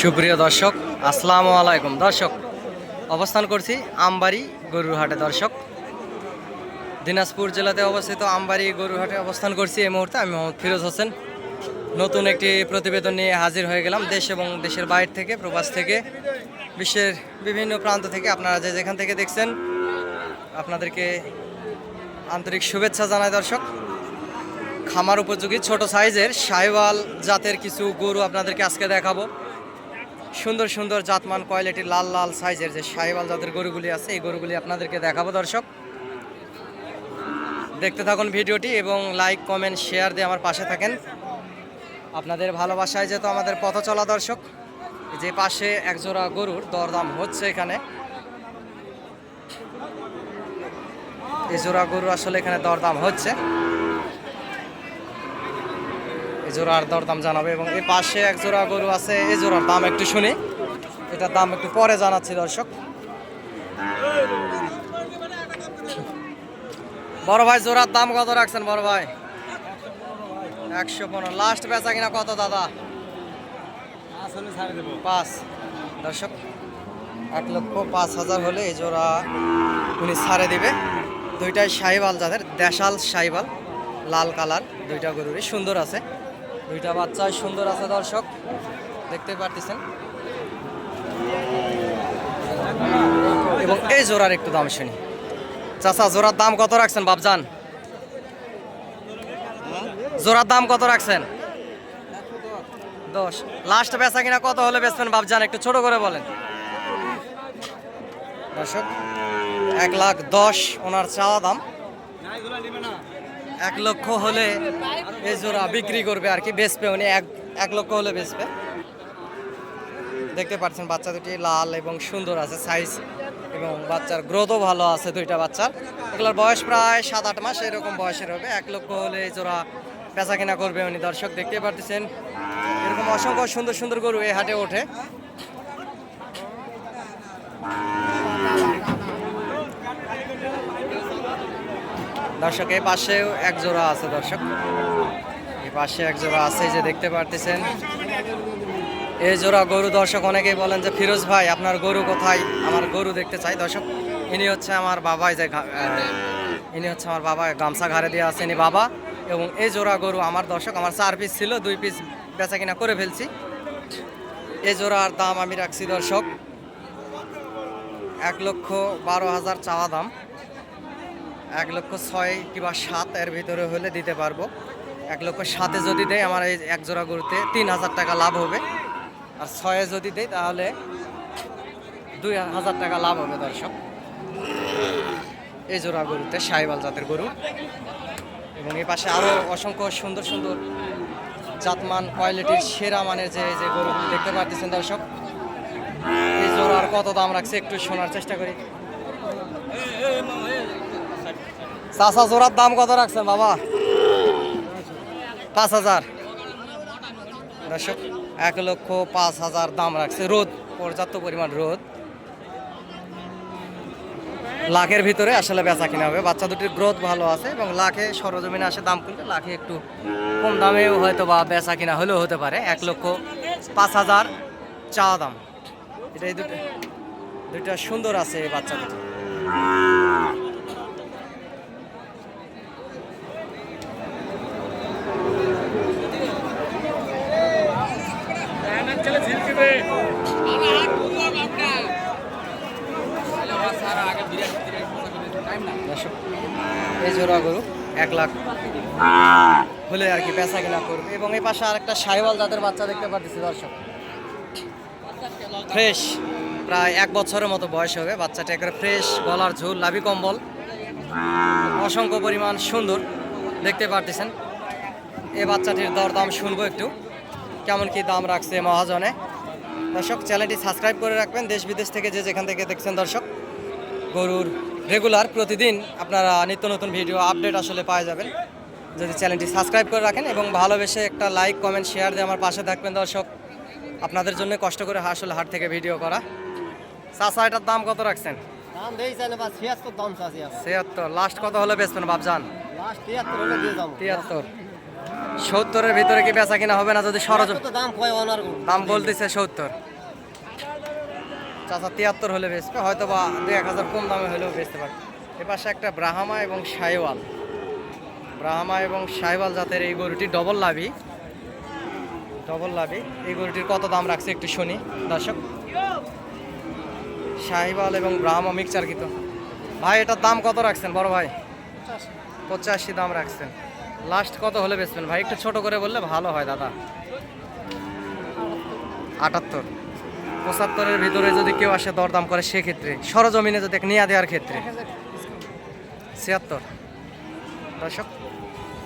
সুপ্রিয় দর্শক, আসসালামু আলাইকুম। দর্শক, অবস্থান করছি আমবাড়ি গরুর হাটে দর্শক, দিনাজপুর জেলাতে অবস্থিত আমবাড়ি গরুর হাটে অবস্থান করছি এই মুহূর্তে। আমি মোহাম্মদ ফিরোজ হোসেন। নতুন একটি প্রতিবেদন নিয়ে হাজির হয়ে গেলাম দেশ এবং দেশের বাইরে থেকে, প্রবাস থেকে, বিশ্বের বিভিন্ন প্রান্ত থেকে। আপনারা যে যেখান থেকে দেখছেন, আপনাদেরকে আন্তরিক শুভেচ্ছা জানায় দর্শক। খামার উপযোগী, ছোট সাইজের সাইওয়াল জাতের কিছু গরু আপনাদেরকে আজকে দেখাবো। সুন্দর সুন্দর জাতমান, কোয়ালিটি লাল লাল সাইজের যে সাইওয়াল জাতের গরুগুলি আছে, এই গরুগুলি আপনাদেরকে দেখাবো দর্শক। দেখতে থাকুন ভিডিওটি এবং লাইক, কমেন্ট, শেয়ার দিয়ে আমার পাশে থাকেন। আপনাদের ভালোবাসায় যেহেতু আমাদের পথ চলা দর্শক, যে পাশে একজোড়া গরুর দরদাম হচ্ছে এখানে। এই জোড়া গরু আসলে এখানে দরদাম হচ্ছে। এই জোড়ার দরদাম জানাবে এবং এই পাশে এক জোড়া গরু আছে এই জোড়ার দাম একটু শুনি। এটার দাম একটু পরে জানাচ্ছি দর্শক। বড় ভাই, জোড়ার দাম কত রাখছেন বড় ভাই? একশো পনেরো। লাস্ট বেচা কিনা কত দাদা? পাঁচ। দর্শক, এক লক্ষ পাঁচ হাজার হলে এই জোড়া উনি ছাড়ে দিবে। দুইটাই সাহিবাল যাদের দেশাল সাহিবাল লাল কালার, দুইটা গরুরই সুন্দর আছে। দুইটা বাচ্চাই সুন্দর আছে দর্শক। দেখতে পারতেছেন। এবং এই জোড়ার একটু দাম শুনি। চাচা, জোড়ার দাম কত রাখছেন বাবজান জোড়ার দাম কত রাখছেন? দশ। লাস্ট বেচা কিনা কত হলে বেচবেন বাবজান একটু ছোট করে বলেন। দর্শক, এক লাখ দশ ওনার চাওয়া দাম। এক লক্ষ হলে এই জোড়া বিক্রি করবে আর কি, বেচবে উনি এক এক লক্ষ হলে বেচবে। দেখতে পাচ্ছেন, বাচ্চা দুটি লাল এবং সুন্দর আছে সাইজ এবং বাচ্চার গ্রোথও ভালো আছে দুইটা বাচ্চার। এগুলোর বয়স প্রায় সাত আট মাস, এরকম বয়সের হবে। এক লক্ষ হলে এই জোড়া বেচা কিনা করবে উনি। দর্শক, দেখতে পারতেছেন, এরকম অসংখ্য সুন্দর সুন্দর গরু এই হাটে ওঠে। দর্শক, এই পাশেও এক জোড়া আছে দর্শক। এই পাশে এক জোড়া আছে যে দেখতে পারতেছেন। এই জোড়া গরু দর্শক, অনেকেই বলেন যে, ফিরোজ ভাই, আপনার গরু কোথায়? আমার গরু দেখতে চাই। দর্শক, ইনি হচ্ছে আমার বাবাই যে ইনি হচ্ছে আমার বাবা গামছা ঘাড়ে দিয়ে আছেন ইনি বাবা। এবং এই জোড়া গরু আমার দর্শক, আমার চার পিস ছিল, দুই পিস বেচা কিনা করে ফেলছি। এই জোড়ার দাম আমি রাখছি দর্শক, এক লক্ষ বারো হাজার চাওয়া দাম। এক লক্ষ ছয় কিংবা সাত এর ভিতরে হলে দিতে পারব। এক লক্ষ সাতে যদি দেয়, আমার এই এক জোড়া গরুতে তিন হাজার টাকা লাভ হবে। আর ছয়ে যদি দেয়, তাহলে দুই হাজার টাকা লাভ হবে দর্শক। এই জোড়া গরুতে সাইবাল জাতের গরু। এবং এই পাশে আরও অসংখ্য সুন্দর সুন্দর জাতমান, কোয়ালিটির সেরা মানের যে যে গরুগুলো দেখতে পাচ্ছেন দর্শক। এই জোড়ার কত দাম রাখছে একটু শোনার চেষ্টা করি। চাষা জোড়ার দাম কত রাখছেন বাবা? পাঁচ হাজার। এক লক্ষ পাঁচ হাজার দাম রাখছে রোদ, পর্যাপ্ত পরিমাণ রোদ। লাখের ভিতরে আসলে বেচা কিনা হবে। বাচ্চা দুটির গ্রোথ ভালো আছে এবং লাখে সরজমিনে আসে দাম করলে লাখে একটু কম দামেও হয়তো বা বেচা কিনা হলেও হতে পারে। এক লক্ষ পাঁচ হাজার চা দাম। এটা এই দুটো দুইটা সুন্দর আছে এই বাচ্চা দুটো দর্শক এই জোড়া গরু এক লাখ কি কিনা করবে এবং এই পাশে আরেকটা সাইওয়াল জাতের বাচ্চা দেখতে পাচ্ছি দর্শক। ফ্রেশ প্রায় এক বছরের মতো বয়স হবে। বাচ্চাটা একবারে ফ্রেশ গলার ঝোল, লাভি কম্বল। অসংখ্য পরিমাণ সুন্দর দেখতে পারতেছেন। এই বাচ্চাটির দরদাম শুনব একটু। কেমন কি দাম রাখছে মহাজনে। দর্শক চ্যানেলটি সাবস্ক্রাইব করে রাখবেন। দেশ বিদেশ থেকে যে যেখান থেকে দেখছেন দর্শক, গরুর রেগুলার প্রতিদিন আপনারা নিত্য নতুন ভিডিও আপডেট আসলে পাওয়া যাবেন। যদি চ্যানেলটি সাবস্ক্রাইব করে রাখেন এবং ভালোবেসে একটা লাইক কমেন্ট শেয়ার দিয়ে আমার পাশে থাকবেন দর্শক। আপনাদের জন্য কষ্ট করে আসলে হাট থেকে ভিডিও করা। চাষা এটার দাম কত রাখছেন? ছিয়াত্তর চাষি লাস্ট কত হলে বেচবেন লাস্ট তিয়াত্তর সত্তরের ভিতরে কি বেচা কিনা হবে না যদি সরজ দাম দাম বলতেছে সত্তর। চাচা তিয়াত্তর হলে বেচবে হয়তো বা দু এক হাজার কম দামে হলেও বেচতে পারে এ পাশে একটা ব্রাহ্মা এবং সাইওয়াল ব্রাহ্মা এবং সাইওয়াল জাতের এই গরুটি ডবল লাভি। ডবল লাভি। এই গরুটির কত দাম রাখছে একটু শুনি, দর্শক। সাহিবাল এবং ব্রাহ্মা মিক্সচার কিন্তু। ভাই, এটার দাম কত রাখছেন বড় ভাই? পঁচাশি দাম রাখছেন। লাস্ট কত হলে বেচবেন? ভাই, একটু ছোট করে বললে ভালো হয় দাদা। আটাত্তর। পঁচাত্তরের ভিতরে যদি কেউ আসে দরদাম করে, সেক্ষেত্রে। সরজমিনে যদি নিয়ে দেওয়ার ক্ষেত্রে। ছিয়াত্তর। দর্শক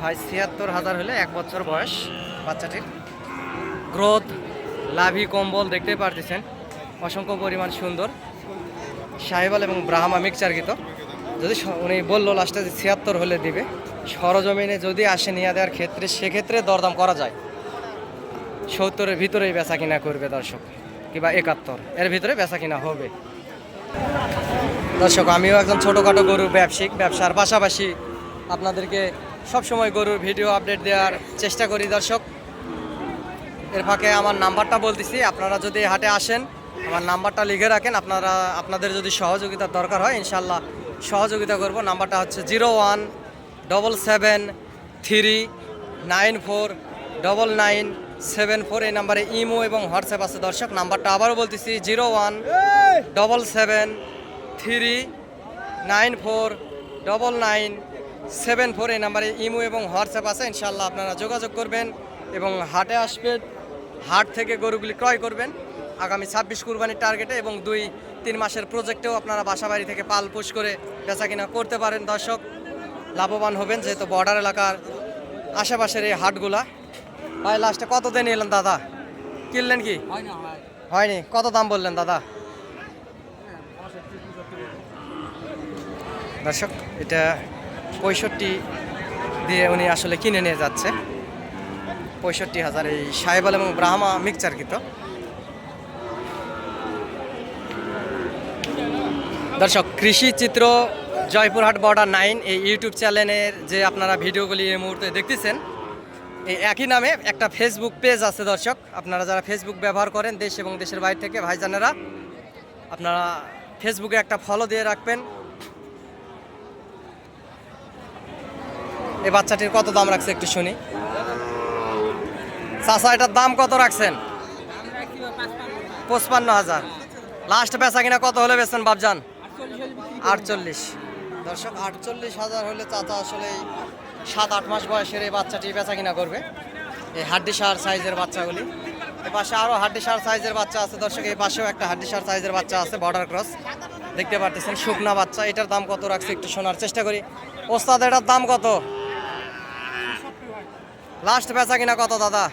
ভাই, ছিয়াত্তর হাজার হলে এক বছর বয়স বাচ্চাটির। গ্রোথ, লাভি কম্বল দেখতে পারতেছেন। অসংখ্য পরিমাণ সুন্দর। সাহেবাল এবং ব্রাহ্মা মিক্সচার গীত। যদি উনি বলল লাস্টে যে ছিয়াত্তর হলে দিবে, সরজমিনে যদি আসে নিয়ে দেওয়ার ক্ষেত্রে, সেক্ষেত্রে দরদাম করা যায়। সত্তরের ভিতরেই বেচা কিনা করবে দর্শক, কিংবা একাত্তর। এর ভিতরে বেচা কিনা হবে। দর্শক, আমিও একজন ছোটোখাটো গরু ব্যবসায়িক ব্যবসার পাশাপাশি আপনাদেরকে সবসময় গরুর ভিডিও আপডেট দেওয়ার চেষ্টা করি দর্শক। এর ফাঁকে আমার নাম্বারটা বলতেছি আপনারা যদি হাটে আসেন আমার নাম্বারটা লিখে রাখেন আপনারা আপনাদের যদি সহযোগিতার দরকার হয় ইনশাল্লাহ সহযোগিতা করব। নাম্বারটা হচ্ছে zero one double seven three nine four double nine seven four. এই নাম্বারে ইমো এবং হোয়াটসঅ্যাপ আছে দর্শক। নাম্বারটা আবারও বলতেছি zero one double seven three nine four double nine seven four এই নাম্বারে ইমো এবং হোয়াটসঅ্যাপ আছে ইনশাল্লাহ আপনারা যোগাযোগ করবেন এবং হাটে আসবেন হাট থেকে গরুগুলি ক্রয় করবেন। আগামী ছাব্বিশ কুরবানির টার্গেটে এবং দুই তিন মাসের প্রজেক্টেও আপনারা বাসাবাড়ি থেকে পাল পুষ করে বেচা কিনা করতে পারেন দর্শক। লাভবান হবেন যেহেতু বর্ডার এলাকার আশেপাশের এই হাটগুলা। ভাই লাস্টে কত দিন এলেন দাদা? কিনলেন কি? হয়নি। কত দাম বললেন দাদা? দর্শক এটা পঁয়ষট্টি দিয়ে উনি আসলে কিনে নিয়ে যাচ্ছে। পঁয়ষট্টি হাজার এই সাহেবাল এবং ব্রাহ্মা মিক্সচার কিন্তু দর্শক, কৃষি চিত্র, জয়পুরহাট বর্ডার নাইন এই ইউটিউব চ্যানেলের যে আপনারা ভিডিওগুলি এই মুহূর্তে দেখতেছেন, এই একই নামে একটা ফেসবুক পেজ আছে দর্শক। আপনারা যারা ফেসবুক ব্যবহার করেন, দেশ এবং দেশের বাইরে থেকে ভাইজানেরা, আপনারা ফেসবুকে একটা ফলো দিয়ে রাখবেন। এই বাচ্চাটির কত দাম রাখছে একটু শুনি। চাচা, এটার দাম কত রাখছেন? পঁচপান্ন হাজার। লাস্ট বেচা কিনা কত হলে বেচছেন বাবজান আটচল্লিশ। দর্শক, আটচল্লিশ হাজার হলে চাচা আসলে সাত, আট মাস বয়সের এই বাচ্চাটি বেচা কিনা করবে। এই হাড্ডি সার সাইজের বাচ্চাগুলি। এ পাশে আরও হাড্ডি সার সাইজের বাচ্চা আছে। দর্শক, এই পাশেও একটা হাড্ডি সার সাইজের বাচ্চা আছে বর্ডার ক্রস দেখতে পারতেছেন, শুকনা বাচ্চা। এটার দাম কত রাখছে একটু শোনার চেষ্টা করি। ওস্তাদ, এটার দাম কত? লাস্ট বেচা কিনা কত, দাদা?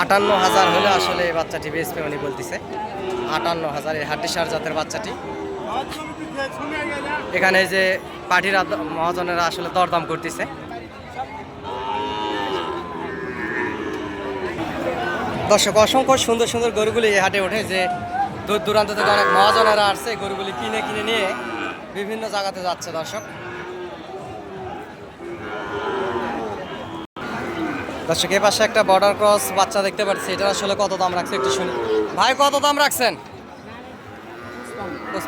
আটান্ন হাজার হলে আসলে এই বাচ্চাটি বেচবে উনি বলতেছে। আটান্ন হাজার, এই হাড্ডি সার জাতের বাচ্চাটি। এখানে যে পার্টিরা মহাজনেরা আসলে দরদাম করতেছে। দর্শক, অসংখ্য সুন্দর সুন্দর গরুগুলি এই হাটে ওঠে যে দূর দূরান্ত থেকে অনেক মহাজনেরা আসছে, গরুগুলি কিনে কিনে নিয়ে বিভিন্ন জায়গাতে যাচ্ছে দর্শক। দর্শক এ পাশে একটা বর্ডার ক্রস বাচ্চা দেখতে পাচ্ছি। এটা আসলে কত দাম রাখছে একটু শুনি। ভাই কত দাম রাখছেন?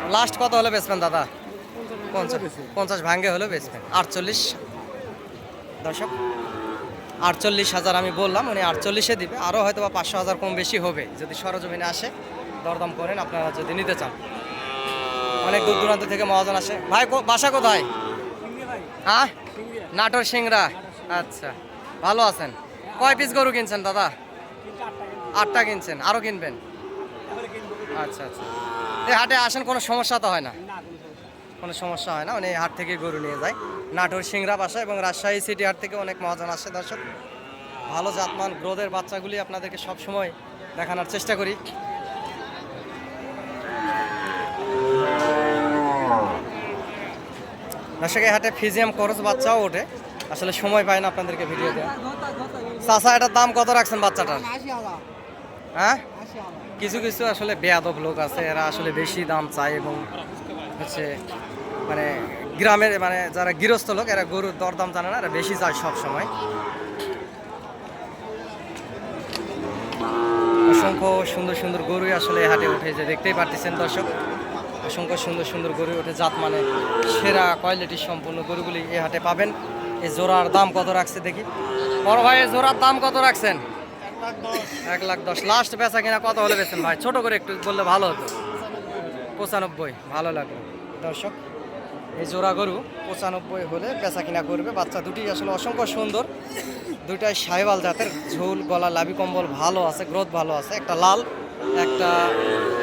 লাস্ট কত হলে বেচবেন দাদা? পঞ্চাশ। পঞ্চাশ ভাঙ্গে হলে বেচবেন আটচল্লিশ। দর্শক আটচল্লিশ হাজার আমি বললাম উনি আটচল্লিশে দিবে। আরও হয়তো বা পাঁচশো হাজার কম বেশি হবে। যদি সরজমিনে আসে দরদাম করেন আপনারা যদি নিতে চান। অনেক দূর দূরান্ত থেকে মহাজন আসে। ভাই কো- বাসা কোথায়? হ্যাঁ? নাটোর সিংড়া। আচ্ছা। ভালো আছেন? কয় পিস গরু কিনছেন দাদা? আটটা কিনছেন আরও কিনবেন? আচ্ছা আচ্ছা। এই হাটে আসেন, কোনো সমস্যা তো হয় না? কোনো সমস্যা হয় না মানে হাট থেকে গরু নিয়ে যায়। নাটোর সিংড়া বাসা এবং রাজশাহী সিটি হাট থেকে অনেক মহাজন আসে, দর্শক। ভালো জাতমান গ্রোথের বাচ্চাগুলি আপনাদেরকে সবসময় দেখানোর চেষ্টা করি। দর্শক, এই হাটে ফিজিয়াম খরচ বাচ্চাও ওঠে। আসলে সময় পায় না আপনাদেরকে ভিডিও দেওয়া চাচা, এটার দাম কত রাখছেন বাচ্চাটার? হ্যাঁ? কিছু কিছু আসলে বেয়াদব লোক আছে, এরা আসলে বেশি দাম চায় এবং হচ্ছে মানে গ্রামের মানে যারা গৃহস্থ লোক, এরা গরুর দরদাম জানে না, এরা বেশি চায় সব সময়। অসংখ্য সুন্দর সুন্দর গরুই আসলে হাটে উঠে যে দেখতেই পারতেছেন দর্শক, অসংখ্য সুন্দর সুন্দর গরু ওঠে জাত মানে সেরা কোয়ালিটির সম্পূর্ণ গরুগুলি এ হাটে পাবেন। এই জোড়ার দাম কত রাখছে দেখি? বড় ভাই, এই জোড়ার দাম কত রাখছেন? এক লাখ দশ। লাস্ট বেচা কিনা কত হলে বেছেন ভাই? ছোট করে একটু বললে ভালো হতো। পঁচানব্বই, ভালো লাগল। দর্শক, এই জোড়া গরু পঁচানব্বই হলে বেচা কিনা করবে। বাচ্চা দুটি আসলে অসংখ্য সুন্দর। দুইটাই সাহেবাল জাতের। ঝোল, গলা, লাভি কম্বল ভালো আছে, গ্রোথ ভালো আছে। একটা লাল, একটা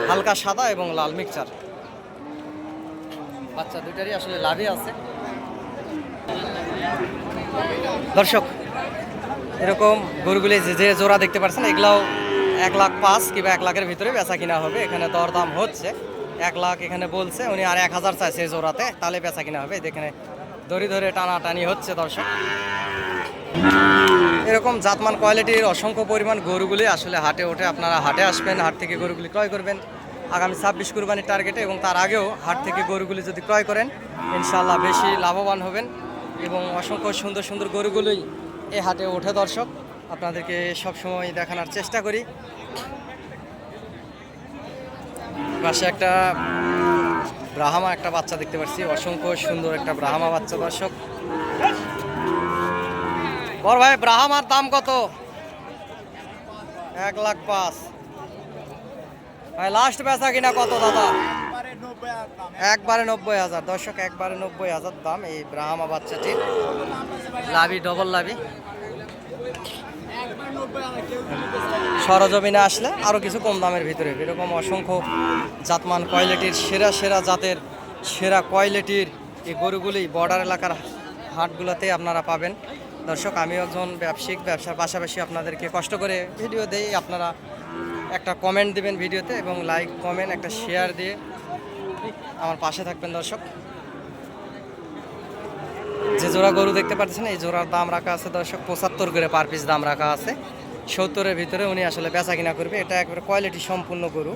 হালকা সাদা এবং লাল মিক্সচার। বাচ্চা দুইটারই আসলে লাভই আছে। দর্শক, এরকম গরুগুলি যে যে জোড়া দেখতে পাচ্ছেন, এগুলাও এক লাখ পাঁচ কিংবা এক লাখের ভিতরে বেচা কিনা হবে। এখানে দরদাম হচ্ছে। এক লাখ এখানে বলছে, উনি আর এক হাজার চাইছে জোড়াতে, তাহলে বেচা কিনা হবে। এখানে দড়ি ধরে টানাটানি হচ্ছে দর্শক। এরকম জাতমান কোয়ালিটির অসংখ্য পরিমাণ গরুগুলি আসলে হাটে ওঠে। আপনারা হাটে আসবেন, হাট থেকে গরুগুলি ক্রয় করবেন। আগামী ছাব্বিশ কুরবানির টার্গেটে এবং তার আগেও হাট থেকে গরুগুলি যদি ক্রয় করেন ইনশাল্লাহ বেশি লাভবান হবেন। এবং অসংখ্য সুন্দর সুন্দর গরুগুলোই এই হাটে ওঠে দর্শক। আপনাদেরকে সবসময় দেখানোর চেষ্টা করি। পাশে একটা ব্রাহ্মা, একটা বাচ্চা দেখতে পাচ্ছি। অসংখ্য সুন্দর একটা ব্রাহ্মা বাচ্চা দর্শক। বড় ভাই, ব্রাহ্মার দাম কত? এক লাখ পাঁচ। ভাই লাস্ট বেচা কিনা কত দাদা? একবারে নব্বই হাজার। দর্শক, একবারে নব্বই হাজার দাম এই ব্রাহ্মা বাচ্চাটির। লাভি ডবল লাভি। সরজমিনে আসলে আরও কিছু কম দামের ভিতরে। এরকম অসংখ্য জাতমান কোয়ালিটির, সেরা সেরা জাতের, সেরা কোয়ালিটির এই গরুগুলি বর্ডার এলাকার হাটগুলোতে আপনারা পাবেন। দর্শক, আমিও একজন ব্যবসায়িক, ব্যবসার পাশাপাশি আপনাদেরকে কষ্ট করে ভিডিও দেই। আপনারা একটা কমেন্ট দিবেন ভিডিওতে এবং লাইক কমেন্ট একটা শেয়ার দিয়ে আমার পাশে থাকবেন দর্শক। যে জোড়া গরু দেখতে পাচ্ছেন, এই জোড়ার দাম রাখা আছে দর্শক, পঁচাত্তর করে পার পিস দাম রাখা আছে। সত্তরের ভিতরে উনি আসলে বেচা কিনা করবে। এটা একবারে কোয়ালিটি সম্পূর্ণ গরু।